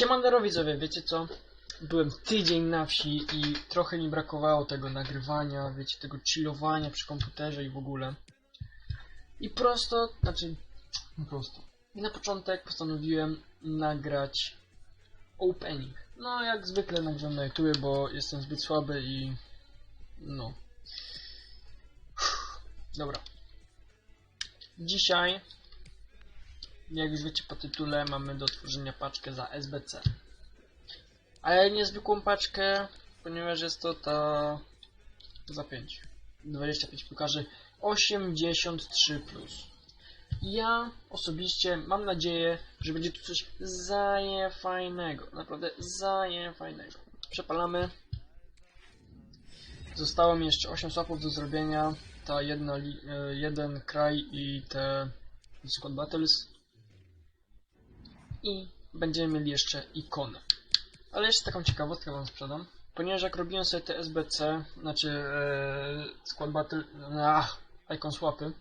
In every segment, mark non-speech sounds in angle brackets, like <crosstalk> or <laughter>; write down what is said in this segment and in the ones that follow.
Siemandero widzowie, wiecie co? Byłem tydzień na wsi i trochę mi brakowało tego nagrywania, wiecie, tego chillowania przy komputerze i w ogóle. I prosto, znaczy, no prosto. I na początek postanowiłem nagrać opening. No, jak zwykle nagrywam na YouTube, bo jestem zbyt słaby i... no. Dobra. Dzisiaj jak już wiecie po tytule, mamy do otworzenia paczkę za SBC. Ale niezwykłą paczkę, ponieważ jest to ta za 5. 25 pokaże 83 plus. Ja osobiście mam nadzieję, że będzie tu coś zaje fajnego. Naprawdę zaje fajnego. Przepalamy. Zostało mi jeszcze 8 swapów do zrobienia. Ta jedna, e, jeden kraj i te Squad Battles i będziemy mieli jeszcze ikonę. Ale jeszcze taką ciekawostkę wam sprzedam. Ponieważ jak robiłem sobie te SBC, znaczy e, Squad Battle, ach, Icon Swapy,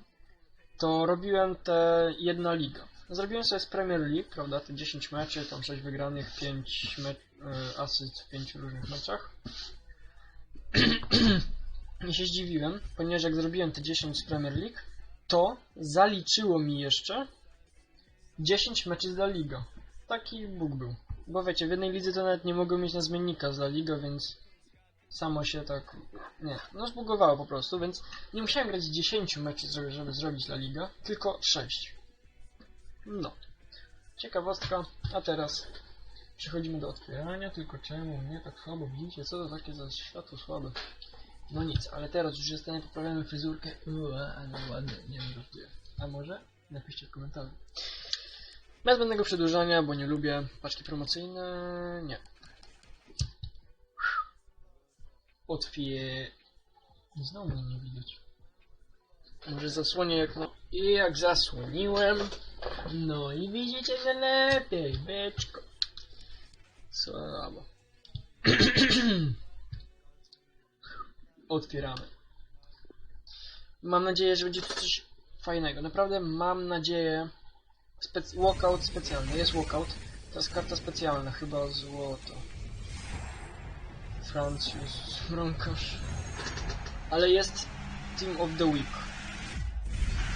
to robiłem te jedna liga. Zrobiłem sobie z Premier League, prawda, te 10 meczy, tam 6 wygranych, 5 me e, asyst w 5 różnych meczach. <clears throat> I się zdziwiłem, ponieważ jak zrobiłem te 10 z Premier League, to zaliczyło mi jeszcze 10 meczy z La Liga. Taki bóg był. Bo wiecie, w jednej lidze to nawet nie mogłem mieć na zmiennika z La Liga, więc samo się tak... Nie, no zbugowało po prostu, więc nie musiałem grać 10 meczy, żeby, zrobić La Liga, tylko 6. No. Ciekawostka, a teraz przechodzimy do otwierania, tylko czemu nie tak słabo widzicie, co to takie za światło słabe. No nic, ale teraz już jestem, poprawiamy fryzurkę. Uuu, ale ładnie, nie wiem. A może? Napiszcie w komentarzu. Bez zbędnego przedłużania, bo nie lubię paczki promocyjne. Nie. Otwie... Znowu nie widać. Może zasłonię jak no... I jak zasłoniłem. No i widzicie mnie lepiej, beczko. Słabo. <clears throat> Otwieramy. Mam nadzieję, że będzie tu coś fajnego. Naprawdę mam nadzieję, Spec walkout specjalny, jest walkout. To jest karta specjalna, chyba złoto. Francuz, bronkarz. Ale jest Team of the Week.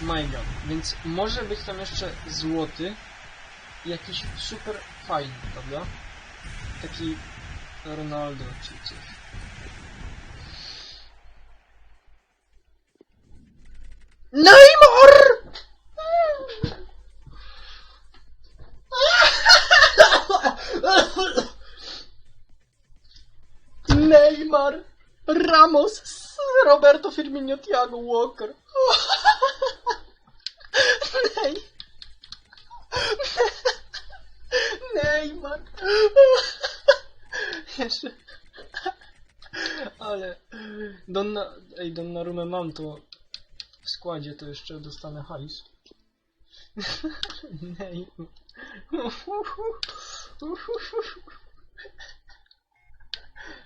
My. Więc może być tam jeszcze złoty. i Jakiś super fajny, prawda? Taki Ronaldo czy coś. Neymar! Neymar, Ramos, Roberto Firmino, Thiago Walker. Nej. Neymar. Jeszcze. Ale Donna, ej, Donnarumę mam to w składzie, to jeszcze dostanę hajs. Neymar.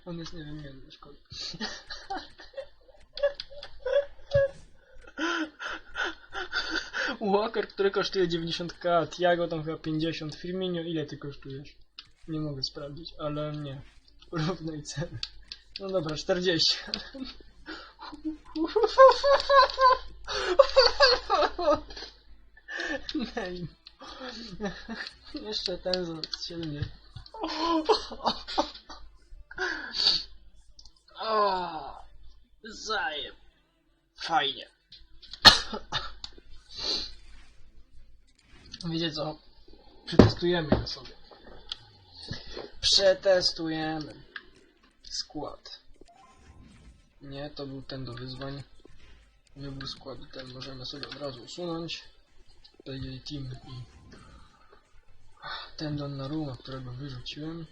On jest niewymienny, szkoda. Walker, który kosztuje 90k, Tiago tam chyba 50, Firmino ile ty kosztujesz? Nie mogę sprawdzić, ale nie. Porównaj ceny. No dobra, 40. Nej. Jeszcze ten za 70. O, zajem. Fajnie. <coughs> Wiecie co? Przetestujemy go sobie. Przetestujemy. Skład. Nie, to był ten do wyzwań. Wybór składu ten możemy sobie od razu usunąć. Tutaj team i ten Donnarumma, którego wyrzuciłem.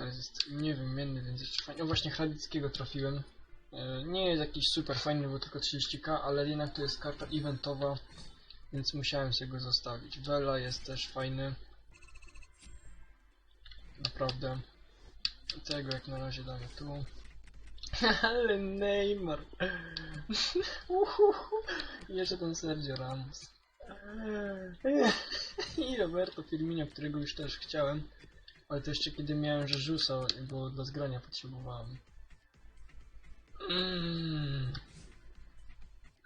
Teraz jest niewymienny, więc jeszcze fajnie. O właśnie Hradickiego trafiłem. E, Nie jest jakiś super fajny, bo tylko 30k, ale jednak to jest karta eventowa, więc musiałem się go zostawić. Vela jest też fajny. Naprawdę. Tego jak na razie damy tu. <laughs> Ale Neymar. <laughs> Jeszcze ten Sergio Ramos. <laughs> I Roberto Firmino, którego już też chciałem. Ale to jeszcze kiedy miałem Jezusa, bo do zgrania potrzebowałem. Mm.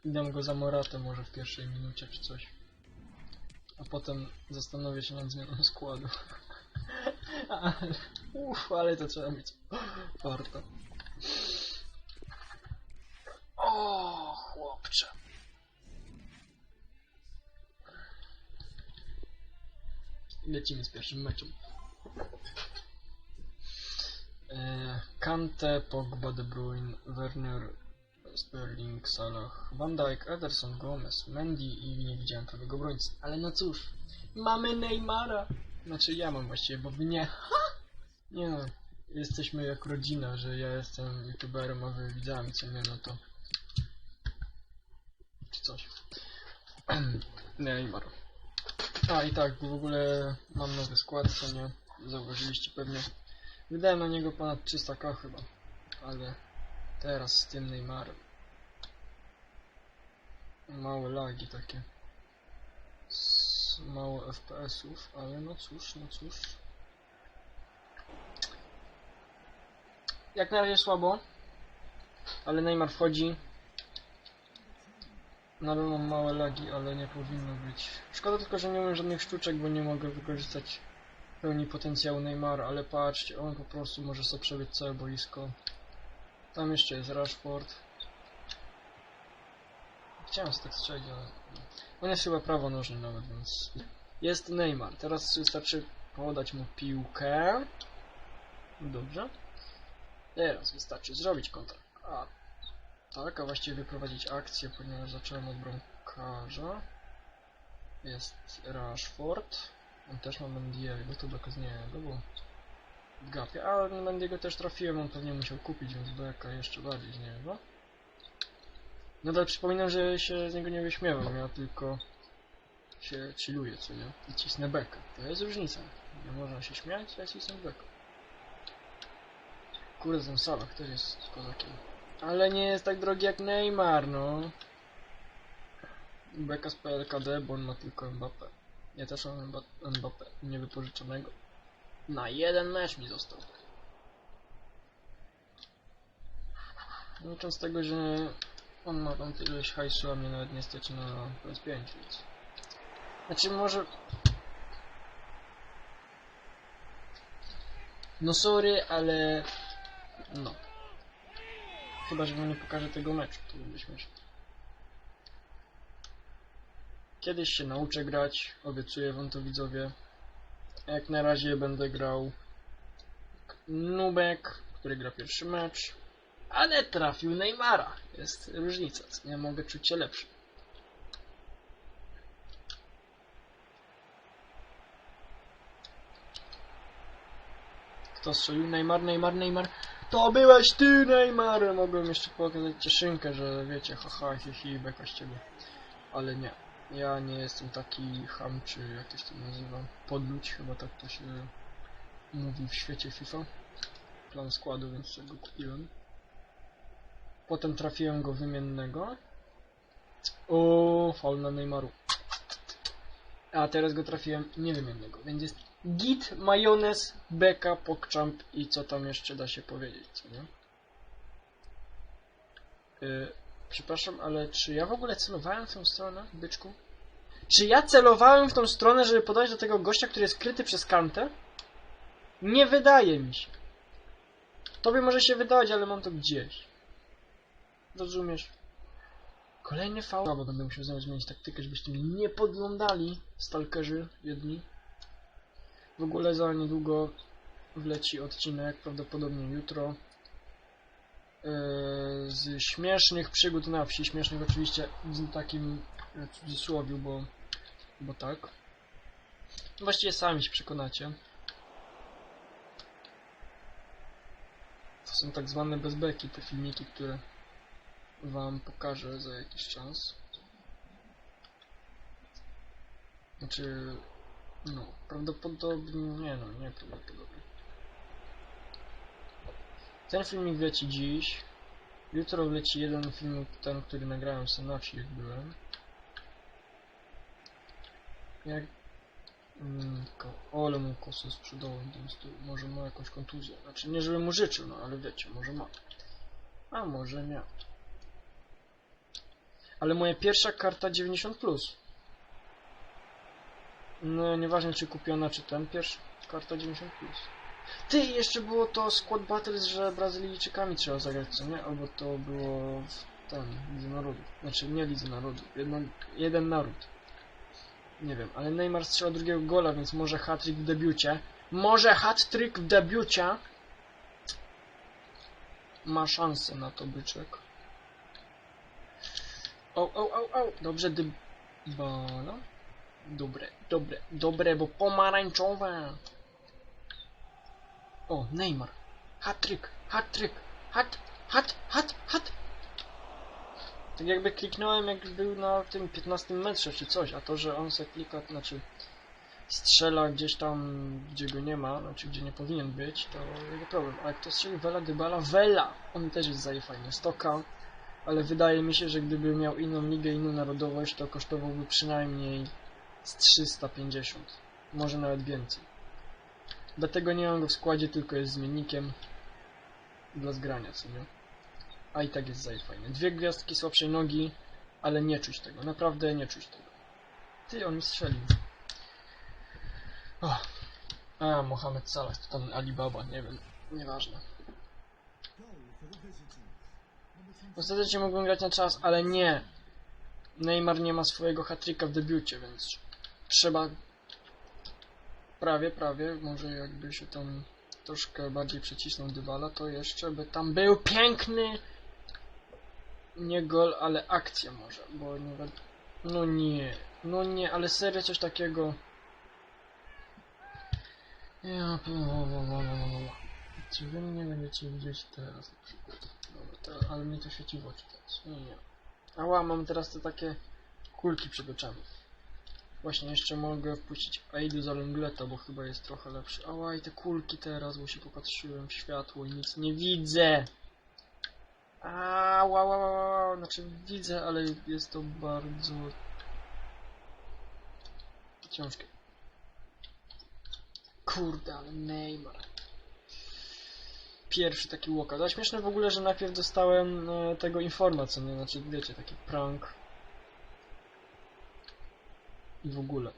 Dam go za Moratę może w pierwszej minucie czy coś. A potem zastanowię się nad zmianą składu. <laughs> uff, ale to trzeba mieć warto. O, chłopcze. Lecimy z pierwszym meczem. E, Kante, Pogba, De Bruyne, Werner, Sterling, Salah, Van Dijk, Ederson, Gomez, Mendy i nie widziałem prawego obrońcy. Ale no cóż, mamy Neymara. Znaczy ja mam właściwie, bo wy nie. Ha! Nie no, jesteśmy jak rodzina, że ja jestem youtuberem, a wy widzami, co nie, no to... Czy coś. <clears throat> Neymar. A i tak, w ogóle mam nowy skład, co nie zauważyliście pewnie. Wydałem na niego ponad 300k chyba, ale teraz z tym Neymarem. Małe lagi takie. S- Mało FPS-ów, ale no cóż, no cóż. Jak na razie słabo, ale Neymar wchodzi. Nadal mam małe lagi, ale nie powinno być. Szkoda tylko, że nie mam żadnych sztuczek, bo nie mogę wykorzystać pełni potencjału Neymara, ale patrzcie, on po prostu może sobie przebiec całe boisko. Tam jeszcze jest Rashford. Chciałem tak strzelić, ale... On jest chyba prawonożny nawet, więc... Jest Neymar. Teraz wystarczy podać mu piłkę. Dobrze. Teraz wystarczy zrobić kontrakt. A, tak, a właściwie wyprowadzić akcję, ponieważ zacząłem od bramkarza. Jest Rashford. Też ma Mendiego, to dokaz nie to było w gapie. A Mendiego też trafiłem, on pewnie musiał kupić, więc beka jeszcze bardziej z niego. Nadal przypominam, że się z niego nie wyśmiewam, ja tylko się chilluję, co nie? I cisnę bekę. To jest różnica. Nie można się śmiać, ja cisnę bekę. Kurde, ten Salah też jest kozakiem. Ale nie jest tak drogi jak Neymar, no. Beka z PLKD, bo on ma tylko Mbappé. Też mam Mba- Mbappé niewypożyczonego. Na jeden mecz mi został. Licząc tego, że on ma tam tyleś hajsu, a mnie nawet nie stać na PS5, więc... Znaczy może... No sorry, ale... No. Chyba, że wam nie pokażę tego meczu, to będzie śmieszne. Kiedyś się nauczę grać, obiecuję wam to widzowie. Jak na razie będę grał Nubek, który gra pierwszy mecz, ale trafił Neymara. Jest różnica, nie mogę czuć się lepszy. Kto strzelił? Neymar, Neymar, Neymar. To byłeś ty, Neymar! Mogłem jeszcze pokazać cieszynkę, że wiecie, haha, hi, hi, beka z ciebie. Ale nie. Ja nie jestem taki ham, czy jak to się to nazywa. Podludź, chyba tak to się mówi w świecie FIFA. Plan składu, więc sobie go kupiłem. Potem trafiłem go wymiennego. O, faul na Neymaru. A teraz go trafiłem niewymiennego, więc jest git, majonez, beka, pokczamp i co tam jeszcze da się powiedzieć, co nie? Yy, przepraszam, ale czy ja w ogóle celowałem w tą stronę, byczku? Czy ja celowałem w tą stronę, żeby podać do tego gościa, który jest kryty przez kantę? Nie wydaje mi się. Tobie może się wydawać, ale mam to gdzieś. Rozumiesz? Kolejny faul. Bo będę musiał zmienić taktykę, żebyście mnie nie podglądali, stalkerzy jedni. W ogóle za niedługo wleci odcinek, prawdopodobnie jutro. Yy, z śmiesznych przygód na wsi. Śmiesznych oczywiście w takim e, cudzysłowiu, bo, bo tak. Właściwie sami się przekonacie. To są tak zwane bezbeki, te filmiki, które wam pokażę za jakiś czas. Znaczy, no, prawdopodobnie, nie no, nie prawdopodobnie. Ten filmik wleci dziś. Jutro wleci jeden filmik, ten, który nagrałem sobie na wsi, jak byłem. Jak Mm, ale mu kosę sprzedałem, więc tu może ma jakąś kontuzję. Znaczy nie, żebym mu życzył, no ale wiecie, może ma. A może nie. Ale moja pierwsza karta 90+. Plus. No, nieważne czy kupiona, czy ten pierwszy. Karta 90+. Plus. Ty, jeszcze było to Squad Battles, że Brazylijczykami trzeba zagrać, co nie? Albo to było w ten, Lidze Narodów. Znaczy, nie Lidze Narodów. Jeden, naród. Nie wiem, ale Neymar strzela drugiego gola, więc może hat-trick w debiucie. Może hat-trick w debiucie. Ma szansę na to byczek. O, o, o, o. Dobrze, dybala. Dobre, dobre, dobre, bo pomarańczowe. O, Neymar. Hat-trick, hat-trick, hat, hat, hat, hat. Tak jakby kliknąłem, jak był na tym 15 metrze czy coś, a to, że on se klika, znaczy strzela gdzieś tam, gdzie go nie ma, znaczy gdzie nie powinien być, to jego problem. A jak to strzeli Vela Dybala, Vela! On też jest zaje fajny. Stoka, ale wydaje mi się, że gdyby miał inną ligę, inną narodowość, to kosztowałby przynajmniej z 350. Może nawet więcej. Dlatego nie mam go w składzie, tylko jest zmiennikiem dla zgrania, co nie? A i tak jest zaje fajny. Dwie gwiazdki słabszej nogi, ale nie czuć tego. Naprawdę nie czuć tego. Ty, on mi strzelił. Oh. A, Mohamed Salah, to tam Alibaba, nie wiem. Nieważne. Ostatecznie mógłbym grać na czas, ale nie. Neymar nie ma swojego hatryka w debiucie, więc trzeba prawie, prawie, może jakby się tam troszkę bardziej przecisnął Dybala, to jeszcze by tam był piękny nie gol, ale akcja może, bo wiadomo. No nie, no nie, ale serio coś takiego. Ja Czy wy mnie będziecie widzieć teraz na przykład? Teraz, ale mnie to świeci w oczy teraz. Nie, nie. Ała, mam teraz te takie kulki przed oczami. Właśnie jeszcze mogę wpuścić Aidu za Lengleta, bo chyba jest trochę lepszy. Ała, i te kulki teraz, bo się popatrzyłem w światło i nic nie widzę. A, wow, wow, wow, znaczy widzę, ale jest to bardzo ciężkie. Kurde, ale Neymar. Pierwszy taki walkout. Ale śmieszne w ogóle, że najpierw dostałem e, tego informa, co nie, znaczy wiecie, taki prank. I w ogóle.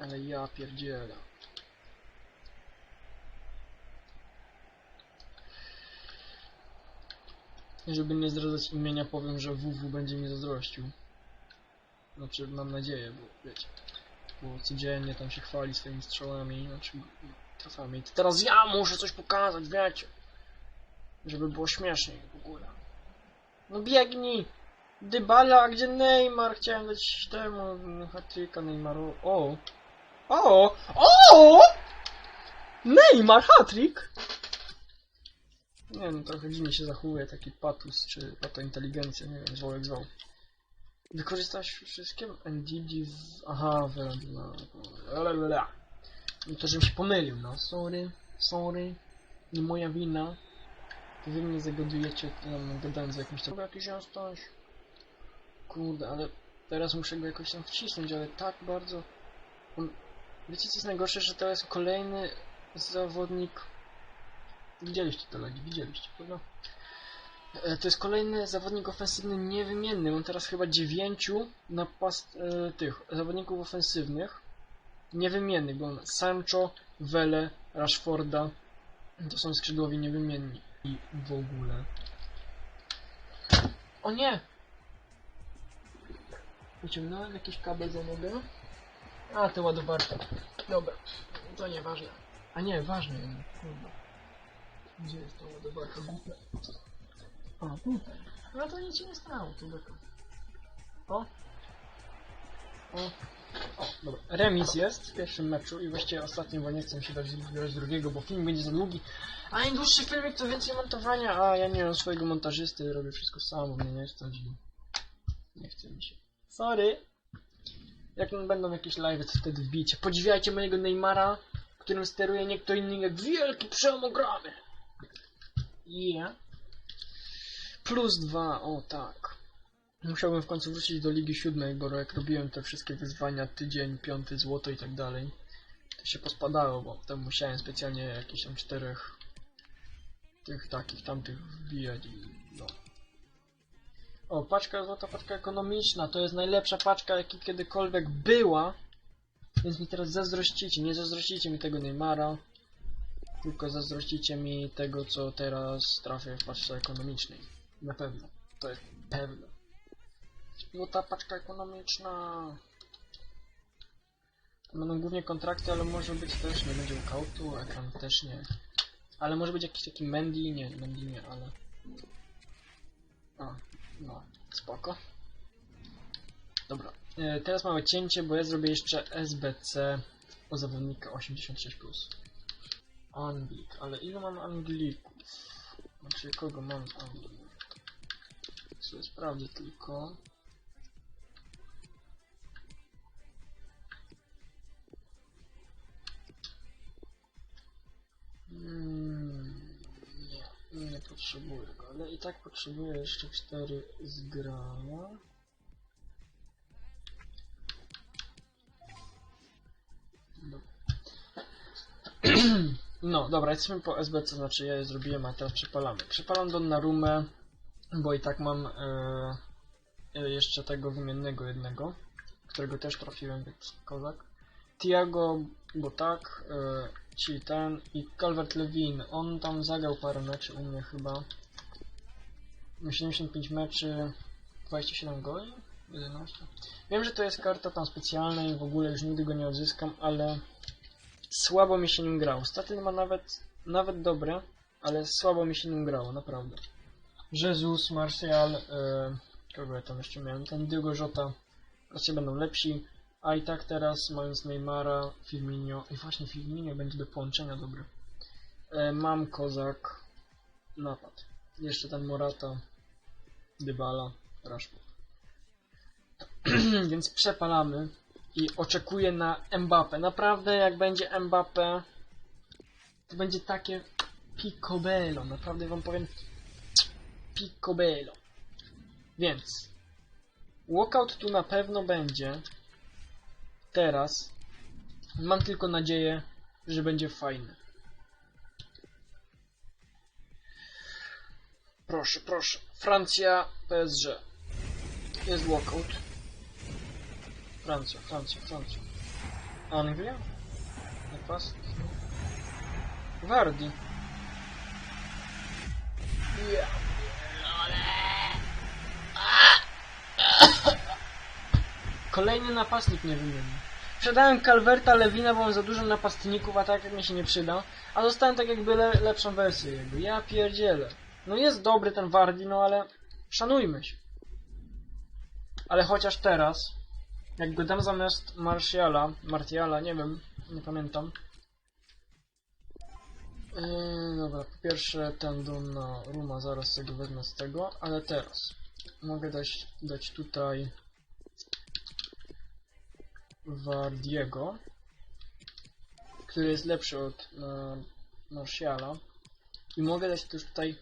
Ale ja pierdzielę. Żeby nie zdradzać imienia, powiem, że WW będzie mi zazdrościł. Znaczy, mam nadzieję, bo wiecie. Bo codziennie tam się chwali swoimi strzałami, znaczy trafami. To teraz ja muszę coś pokazać, wiecie. Żeby było śmieszniej w ogóle. No biegnij! Dybala, a gdzie Neymar? Chciałem dać temu hatryka Neymaru. O! O! O! Neymar hatryk! Nie wiem, trochę dziwnie się zachowuje taki patus, czy pato inteligencja, nie wiem, zwał jak zwał. Wykorzystałeś wszystkie NDD w... Aha, w... No, lalala. no to żebym się pomylił, no. Sorry, sorry. Nie moja wina. Wy mnie zagadujecie, tam gadałem z jakimś tam... Jakiś jastoś. Kurde, ale teraz muszę go jakoś tam wcisnąć, ale tak bardzo... On... Wiecie co jest najgorsze, że to jest kolejny zawodnik... Widzieliście to lagi, widzieliście, prawda? E, To jest kolejny zawodnik ofensywny niewymienny. On teraz chyba dziewięciu napast e, tych zawodników ofensywnych niewymiennych, bo on Sancho, Wele, Rashforda to są skrzydłowi niewymienni. I w ogóle. O nie! Wyciągnąłem jakiś kabel za nogę. A, te ładowarki. Dobra, to nieważne. A nie, ważne kurde. Gdzie jest ta ładowarka głupia? A, tutaj. No to nic się nie stało, tu beka. O. O. O, dobra. Remis jest w pierwszym meczu i właściwie ostatnim, bo nie chcę się dać zbierać drugiego, bo film będzie za długi. A im dłuższy filmik, to więcej montowania, a ja nie mam swojego montażysty, robię wszystko sam, bo mnie nie stać i nie chce mi się. Sorry. Jak będą jakieś live, to wtedy wbijcie. Podziwiajcie mojego Neymara, którym steruje nie kto inny jak wielki przełomogramy. Yeah. Plus dwa, o tak. Musiałbym w końcu wrócić do Ligi Siódmej, bo jak robiłem te wszystkie wyzwania, tydzień, piąty, złoto i tak dalej, się pospadało, bo tam musiałem specjalnie jakieś tam czterech tych takich tamtych wbijać i no. O, paczka złota, paczka ekonomiczna, to jest najlepsza paczka jaka kiedykolwiek była, więc mi teraz zazdrościcie, nie zazdrościcie mi tego Neymara, tylko zazdrościcie mi tego, co teraz trafię w paczce ekonomicznej. Na pewno, to jest pewne. Złota paczka ekonomiczna. Będą głównie kontrakty, ale może być też, nie będzie ukautu, ekran też nie. Ale może być jakiś taki Mendy, nie, Mendy nie, ale... A, no, spoko. Dobra, e, teraz mamy cięcie, bo ja zrobię jeszcze SBC o zawodnika 86+. Anglik, ale ile mam Anglików? Znaczy, kogo mam Anglików? Sobie sprawdzę tylko. Mm, nie, potrzebuję go, ale i tak potrzebuję jeszcze 4 zgrania. No. <clears throat> No, dobra, jesteśmy po SBC, znaczy ja je zrobiłem, a teraz przepalamy. Przepalam Donnarumę, bo i tak mam e, e, jeszcze tego wymiennego jednego, którego też trafiłem, więc kozak. Tiago, bo tak, e, ci ten i Calvert Lewin, on tam zagrał parę meczy u mnie chyba. 75 meczy, 27 goli? 11. Wiem, że to jest karta tam specjalna i w ogóle już nigdy go nie odzyskam, ale słabo mi się nim grało. Staty ma nawet, nawet dobre, ale słabo mi się nim grało, naprawdę. Jesus, Martial, e, kogo ja tam jeszcze miałem, ten Diogo Jota, raczej będą lepsi. A i tak teraz, mając Neymara, Firmino, i właśnie Firmino będzie do połączenia dobry. E, mam Kozak, napad. Jeszcze ten Morata, Dybala, Rashford. <clears throat> Więc przepalamy i oczekuję na Mbappe. Naprawdę, jak będzie Mbappe, to będzie takie picobello. Naprawdę wam powiem picobello. Więc walkout tu na pewno będzie. Teraz mam tylko nadzieję, że będzie fajny. Proszę, proszę. Francja, PSG. Jest walkout. Francja, Francja, Francja. Anglia? Nie pas? Wardi. Ja. Kolejny napastnik nie wymienił. Sprzedałem Calverta Lewina, bo mam za dużo napastników, a tak jak mi się nie przyda. A dostałem tak jakby le lepszą wersję jego. Ja pierdzielę. No jest dobry ten Wardi, no ale szanujmy się. Ale chociaż teraz, jak go dam zamiast Martiala, Martiala, nie wiem, nie pamiętam. Yy, dobra, po pierwsze ten dom na Ruma, zaraz sobie wezmę z tego, ale teraz mogę dać, dać tutaj Wardiego, który jest lepszy od e, Martiala i mogę dać też tutaj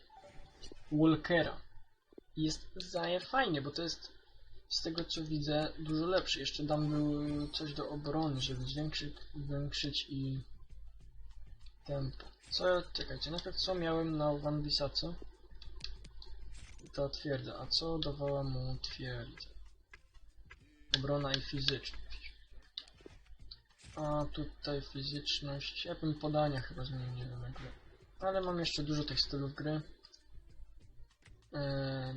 Walkera. Jest zaje fajnie, bo to jest z tego co widzę dużo lepszy. Jeszcze dam był coś do obrony, żeby zwiększyć, zwiększyć i tempo. Co, czekajcie, najpierw co miałem na Van Bisace? To twierdza, a co dawała mu twierdza? Obrona i fizyczność. A tutaj fizyczność, ja bym podania chyba zmienił, nie Ale mam jeszcze dużo tych stylów gry. Eee,